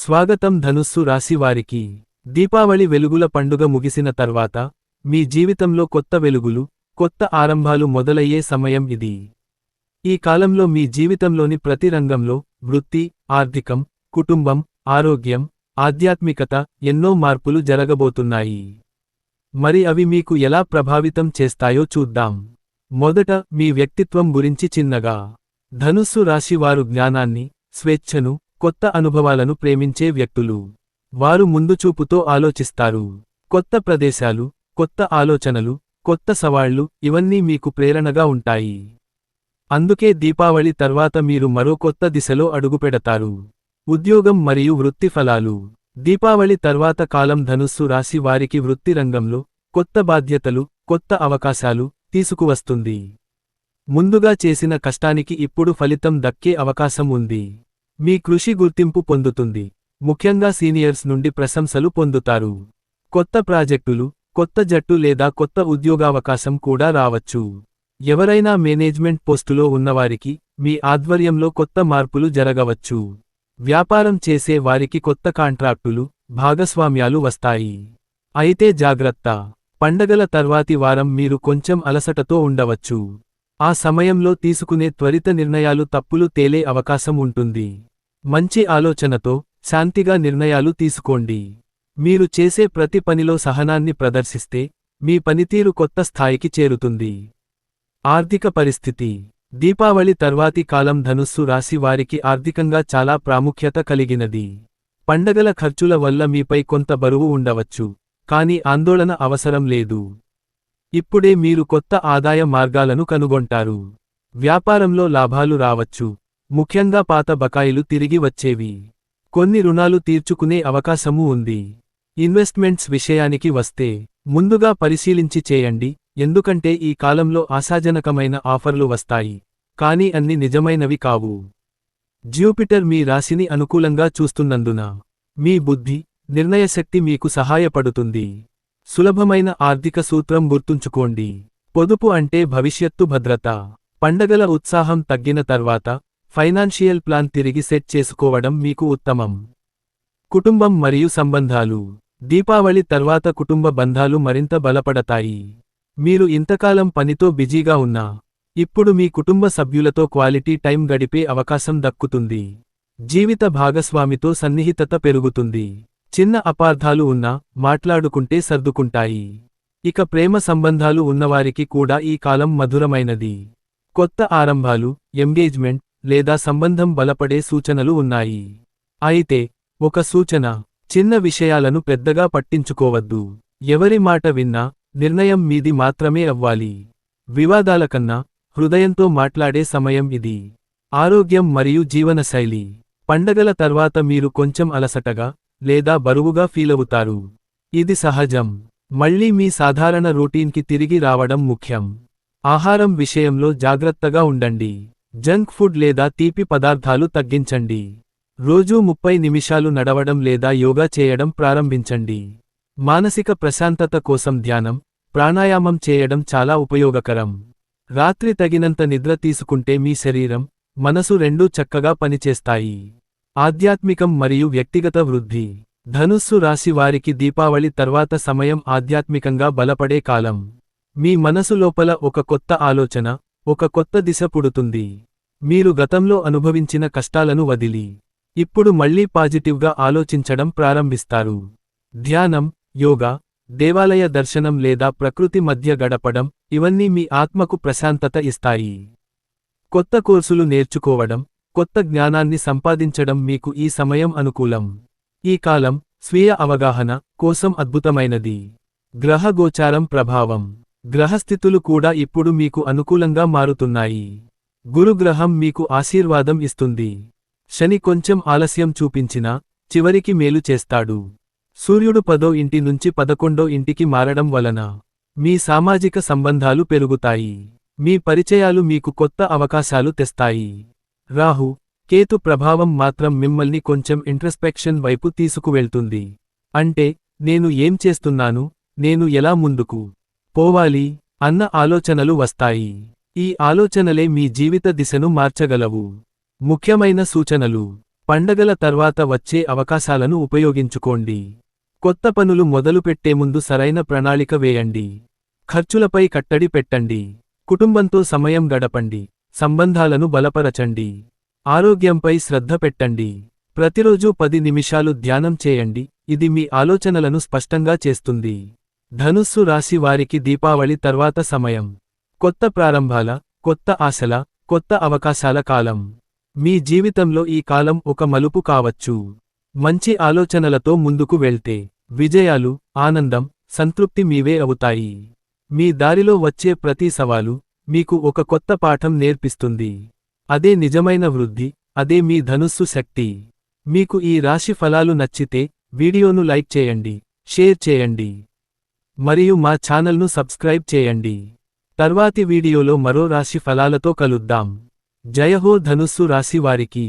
స్వాగతం ధనుస్సు రాశివారికి. దీపావళి వెలుగుల పండుగ ముగిసిన తర్వాత మీ జీవితంలో కొత్త వెలుగులు కొత్త ఆరంభాలు మొదలయ్యే సమయం ఇది. ఈ కాలంలో మీ జీవితంలోని ప్రతి రంగంలో వృత్తి ఆర్థికం కుటుంబం ఆరోగ్యం ఆధ్యాత్మికత ఎన్నో మార్పులు జరగబోతున్నాయి. మరి అవి మీకు ఎలా ప్రభావితం చేస్తాయో చూద్దాం. మొదట మీ వ్యక్తిత్వం గురించి చిన్నగా. ధనుస్సు రాశివారు జ్ఞానాన్ని స్వేచ్ఛను కొత్త అనుభవాలను ప్రేమించే వ్యక్తులు. వారు ముందుచూపుతో ఆలోచిస్తారు. కొత్త ప్రదేశాలు కొత్త ఆలోచనలు కొత్త సవాళ్ళు ఇవన్నీ మీకు ప్రేరణగా ఉంటాయి. అందుకే దీపావళి తర్వాత మీరు మరో కొత్త దిశలో అడుగుపెడతారు. ఉద్యోగం మరియు వృత్తి ఫలాలు. దీపావళి తర్వాత కాలం ధనుస్సు రాశి వారికి వృత్తి రంగంలో కొత్త బాధ్యతలు కొత్త అవకాశాలు తీసుకువస్తుంది. ముందుగా చేసిన కష్టానికి ఇప్పుడు ఫలితం దక్కే అవకాశం ఉంది. మీ కృషి గుర్తింపు పొందుతుంది. ముఖ్యంగా సీనియర్స్ నుండి ప్రశంసలు పొందుతారు. కొత్త ప్రాజెక్టులు కొత్త జట్టు లేదా కొత్త ఉద్యోగావకాశం కూడా రావచ్చు. ఎవరైనా మేనేజ్మెంట్ పోస్టులో ఉన్నవారికి మీ ఆధ్వర్యంలో కొత్త మార్పులు జరగవచ్చు. వ్యాపారం చేసే వారికి కొత్త కాంట్రాక్టులు భాగస్వామ్యాలు వస్తాయి. అయితే జాగ్రత్త. పండగల తర్వాతి వారం మీరు కొంచెం అలసటతో ఉండవచ్చు. ఆ సమయంలో తీసుకునే త్వరిత నిర్ణయాలు తప్పులు తేలే అవకాశం ఉంటుంది. మంచి ఆలోచనతో శాంతిగా నిర్ణయాలు తీసుకోండి. మీరు చేసే ప్రతి పనిలో సహనాన్ని ప్రదర్శిస్తే మీ పనితీరు కొత్త స్థాయికి చేరుతుంది. ఆర్థిక పరిస్థితి. దీపావళి తర్వాతి కాలం ధనుస్సు రాశి వారికి ఆర్థికంగా చాలా ప్రాముఖ్యత కలిగినది. పండగల ఖర్చుల వల్ల మీపై కొంత బరువు ఉండవచ్చు. కానీ ఆందోళన అవసరం లేదు. ఇప్పుడే మీరు కొత్త ఆదాయ మార్గాలను కనుగొంటారు. వ్యాపారంలో లాభాలు రావచ్చు. ముఖ్యంగా పాత బకాయిలు తిరిగి వచ్చేవి. కొన్ని రుణాలు తీర్చుకునే అవకాశమూ ఉంది. ఇన్వెస్ట్మెంట్స్ విషయానికి వస్తే ముందుగా పరిశీలించి చేయండి ఎందుకంటే ఈ కాలంలో ఆశాజనకమైన ఆఫర్లు వస్తాయి. కానీ అన్ని నిజమైనవి కావు. జ్యూపిటర్ మీ రాశిని అనుకూలంగా చూస్తున్నందున మీ బుద్ధి నిర్ణయశక్తి మీకు సహాయపడుతుంది. సులభమైన ఆర్థిక సూత్రం గుర్తుంచుకోండి. పొదుపు అంటే భవిష్యత్తు భద్రత. పండగల ఉత్సాహం తగ్గిన తర్వాత ఫైనాన్షియల్ ప్లాన్ తిరిగి సెట్ చేసుకోవడం మీకు ఉత్తమం. కుటుంబం మరియు సంబంధాలు. దీపావళి తర్వాత కుటుంబ బంధాలు మరింత బలపడతాయి. మీరు ఇంతకాలం పనితో బిజీగా ఉన్నా ఇప్పుడు మీ కుటుంబ సభ్యులతో క్వాలిటీ టైం గడిపే అవకాశం దక్కుతుంది. జీవిత భాగస్వామితో సన్నిహితత పెరుగుతుంది. చిన్న అపార్థాలు ఉన్నా మాట్లాడుకుంటే సర్దుకుంటాయి. ఇక ప్రేమ సంబంధాలు ఉన్నవారికి కూడా ఈ కాలం మధురమైనది. కొత్త ఆరంభాలు ఎంగేజ్మెంట్ లేదా సంబంధం బలపడే సూచనలు ఉన్నాయి. అయితే ఒక సూచన చిన్న విషయాలను పెద్దగా పట్టించుకోవద్దు. ఎవరి మాట విన్నా నిర్ణయం మీది మాత్రమే అవ్వాలి. వివాదాల కన్నా హృదయంతో మాట్లాడే సమయం ఇది. ఆరోగ్యం మరియు జీవనశైలి. పండగల తర్వాత మీరు కొంచెం అలసటగా లేదా బరువుగా ఫీలవుతారు ఇది సహజం. మళ్ళీ మీ సాధారణ రొటీన్కి తిరిగి రావడం ముఖ్యం. ఆహారం విషయంలో జాగ్రత్తగా ఉండండి. జంక్ ఫుడ్ లేదా తీపి పదార్థాలు తగ్గించండి. రోజూ ముప్పై నిమిషాలు నడవడం లేదా యోగా చేయడం ప్రారంభించండి. మానసిక ప్రశాంతత కోసం ధ్యానం ప్రాణాయామం చేయడం చాలా ఉపయోగకరం. రాత్రి తగినంత నిద్ర తీసుకుంటే మీ శరీరం మనసు రెండూ చక్కగా పనిచేస్తాయి. ఆధ్యాత్మికం మరియు వ్యక్తిగత వృద్ధి. ధనుస్సు రాశి వారికి దీపావళి తర్వాత సమయం ఆధ్యాత్మికంగా బలపడే కాలం. మీ మనసు లోపల ఒక కొత్త ఆలోచన ఒక కొత్త దిశ పుడుతుంది. మీరు గతంలో అనుభవించిన కష్టాలను వదిలి ఇప్పుడు మళ్ళీ పాజిటివ్గా ఆలోచించడం ప్రారంభిస్తారు. ధ్యానం యోగా దేవాలయ దర్శనం లేదా ప్రకృతి మధ్య గడపడం ఇవన్నీ మీ ఆత్మకు ప్రశాంతత ఇస్తాయి. కొత్త కోర్సులు నేర్చుకోవడం కొత్త జ్ఞానాన్ని సంపాదించడం మీకు ఈ సమయం అనుకూలం. ఈ కాలం స్వీయ అవగాహన కోసం అద్భుతమైనది. గ్రహగోచారం ప్రభావం. గ్రహస్థితులు కూడా ఇప్పుడు మీకు అనుకూలంగా మారుతున్నాయి. గురుగ్రహం మీకు ఆశీర్వాదం ఇస్తుంది. శని కొంచెం ఆలస్యం చూపించినా చివరికి మేలు చేస్తాడు. సూర్యుడు పదో ఇంటి నుంచి పదకొండో ఇంటికి మారడం వలన మీ సామాజిక సంబంధాలు పెరుగుతాయి. మీ పరిచయాలు మీకు కొత్త అవకాశాలు తెస్తాయి. రాహు కేతు ప్రభావం మాత్రం మిమ్మల్ని కొంచెం ఇంట్రస్పెక్షన్ వైపు తీసుకువెళ్తుంది. అంటే నేను ఏం చేస్తున్నాను నేను ఎలా ముందుకు పోవాలి అన్న ఆలోచనలు వస్తాయి. ఈ ఆలోచనలే మీ జీవిత దిశను మార్చగలవు. ముఖ్యమైన సూచనలు. పండగల తర్వాత వచ్చే అవకాశాలను ఉపయోగించుకోండి. కొత్త పనులు మొదలుపెట్టే ముందు సరైన ప్రణాళిక వేయండి. ఖర్చులపై కట్టడి పెట్టండి. కుటుంబంతో సమయం గడపండి. సంబంధాలను బలపరచండి. ఆరోగ్యంపై శ్రద్ధ పెట్టండి. ప్రతిరోజూ పది నిమిషాలు ధ్యానం చేయండి. ఇది మీ ఆలోచనలను స్పష్టంగా చేస్తుంది. ధనుస్సు రాశి వారికి దీపావళి తర్వాత సమయం. కొత్త ప్రారంభాల కొత్త ఆశల కొత్త అవకాశాల కాలం. మీ జీవితంలో ఈ కాలం ఒక మలుపు కావచ్చు. మంచి ఆలోచనలతో ముందుకు వెళ్తే విజయాలు ఆనందం సంతృప్తి మీవే అవుతాయి. మీ దారిలో వచ్చే ప్రతి సవాలు మీకు ఒక కొత్త పాఠం నేర్పిస్తుంది. అదే నిజమైన వృద్ధి అదే మీ ధనుస్సు శక్తి. మీకు ఈ రాశి ఫలాలు నచ్చితే వీడియోను లైక్ చేయండి షేర్ చేయండి. మరియు మా ఛానల్ను సబ్స్క్రైబ్ చేయండి. తర్వాతి వీడియోలో మరో రాశి ఫలాలతో కలుద్దాం. జయహో ధనుస్సు రాశి వారికి.